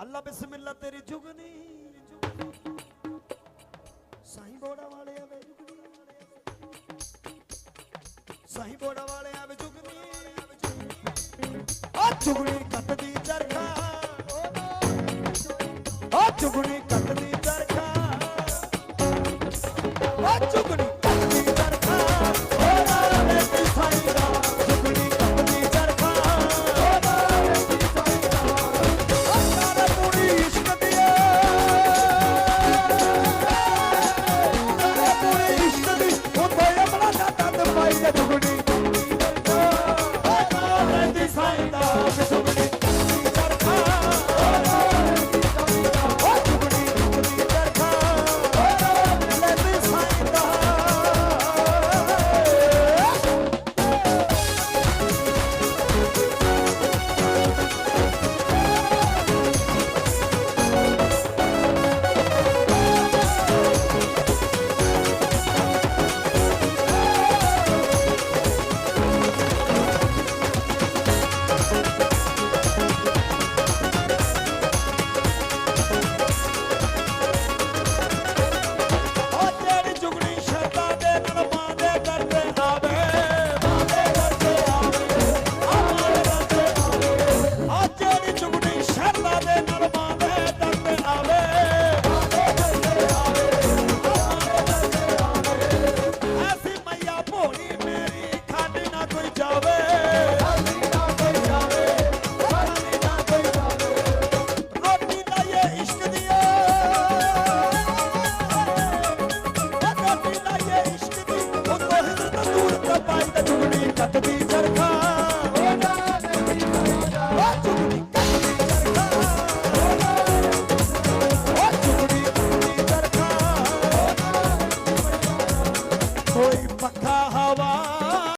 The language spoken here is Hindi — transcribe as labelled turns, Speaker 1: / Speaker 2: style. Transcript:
Speaker 1: अल्लाह बिस्मिल्ला तेरी जुगनी साई बोड़ा वाले आवे जुगनी साई बोड़ा वाले आवे जुगनी ओ जुगनी कटदी चरखा। ओ जुगनी कटदी चरखा। ओ जुगनी ਸੂਰਤ ਬੰਦ ਚੁਗਲੀ ਕੱਟਦੀ ਚਰਖਾ ਕੋਈ ਪੱਖਾ ਹਵਾ